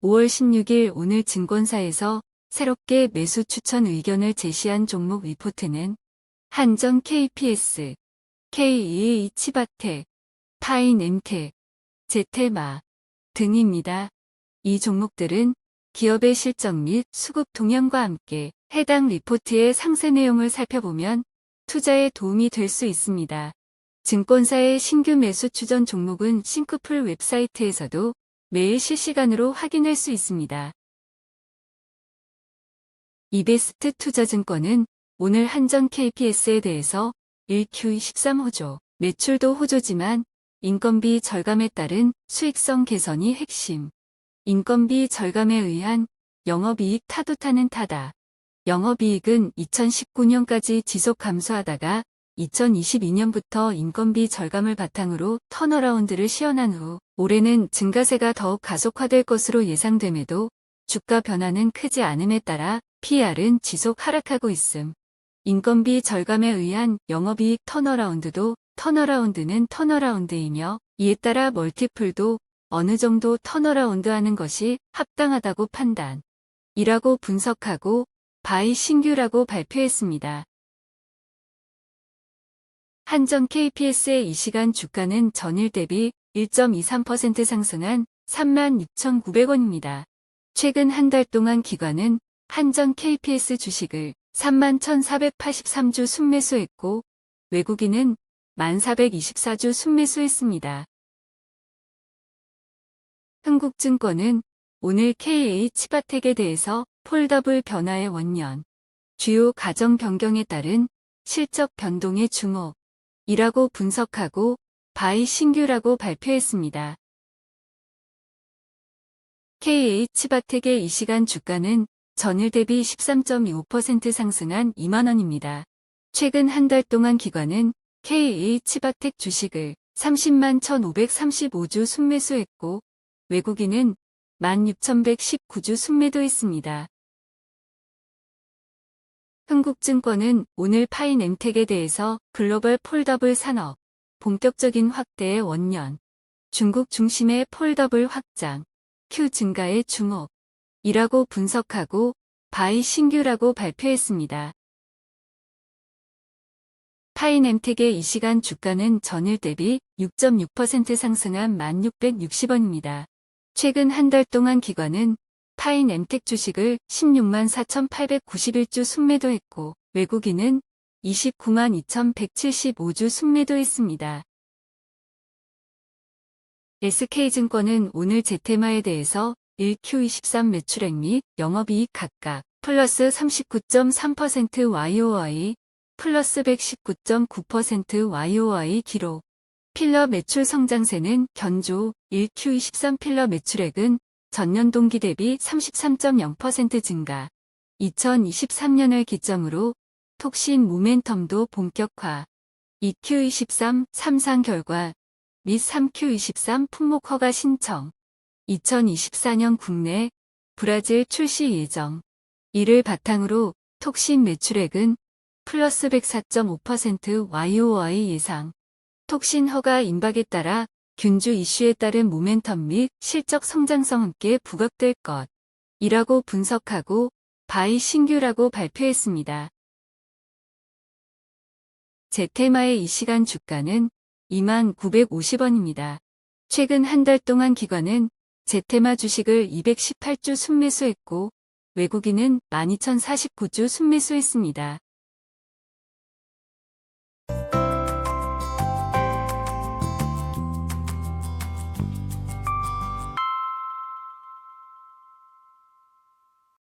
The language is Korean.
(5월 16일) 오늘 증권사에서 새롭게 매수 추천 의견을 제시한 종목 리포트는 한전 KPS, KEA 치바텍, 파인 엠텍, 제테마 등입니다. 이 종목들은 기업의 실적 및 수급 동향과 함께 해당 리포트의 상세 내용을 살펴보면 투자에 도움이 될 수 있습니다. 증권사의 신규 매수 추전 종목은 싱크풀 웹사이트에서도 매일 실시간으로 확인할 수 있습니다. 이베스트 투자증권은 오늘 한전 KPS에 대해서 1Q23 호조, 매출도 호조지만 인건비 절감에 따른 수익성 개선이 핵심. 인건비 절감에 의한 영업이익 타도타는 타다. 영업이익은 2019년까지 지속 감소하다가 2022년부터 인건비 절감을 바탕으로 턴어라운드를 시연한 후 올해는 증가세가 더욱 가속화될 것으로 예상됨에도 주가 변화는 크지 않음에 따라 PR은 지속 하락하고 있음. 인건비 절감에 의한 영업이익 턴어라운드도 턴어라운드는 턴어라운드이며 이에 따라 멀티플도 어느 정도 턴어라운드 하는 것이 합당하다고 판단. 이라고 분석하고 바이 신규라고 발표했습니다. 한전 KPS의 이 시간 주가는 전일 대비 1.23% 상승한 36,900원입니다. 최근 한 달 동안 기관은 한전 KPS 주식을 31,483주 순매수했고 외국인은 1,424주 순매수했습니다. 흥국증권은 오늘 KA 치바텍에 대해서 폴더블 변화의 원년, 주요 가정 변경에 따른 실적 변동의 중호, 이라고 분석하고 바이 신규라고 발표했습니다. KH바텍의 이 시간 주가는 전일 대비 13.25% 상승한 2만원입니다. 최근 한 달 동안 기관은 KH바텍 주식을 30만 1535주 순매수했고 외국인은 16,119주 순매도했습니다. 흥국증권은 오늘 파인 엠텍에 대해서 글로벌 폴더블 산업, 본격적인 확대의 원년, 중국 중심의 폴더블 확장, Q 증가의 주목, 이라고 분석하고 바이 신규라고 발표했습니다. 파인 엠텍의 이 시간 주가는 전일 대비 6.6% 상승한 1660원입니다. 최근 한 달 동안 기관은 파인 엠텍 주식을 16만 4,891주 순매도했고 외국인은 29만 2,175주 순매도했습니다. SK증권은 오늘 제테마에 대해서 1Q23 매출액 및 영업이익 각각 플러스 39.3% YOY, 플러스 119.9% YOY 기록. 필러 매출 성장세는 견조 1Q23 필러 매출액은 전년 동기 대비 33.0% 증가. 2023년을 기점으로 톡신 모멘텀도 본격화. 2Q23 삼상 결과 및 3Q23 품목 허가 신청. 2024년 국내 브라질 출시 예정. 이를 바탕으로 톡신 매출액은 플러스 104.5% YOY 예상. 톡신 허가 임박에 따라 균주 이슈에 따른 모멘텀 및 실적 성장성 함께 부각될 것. 이라고 분석하고 바이 신규라고 발표했습니다. 제테마의 이 시간 주가는 2950원입니다. 최근 한 달 동안 기관은 제테마 주식을 218주 순매수했고 외국인은 12,049주 순매수했습니다.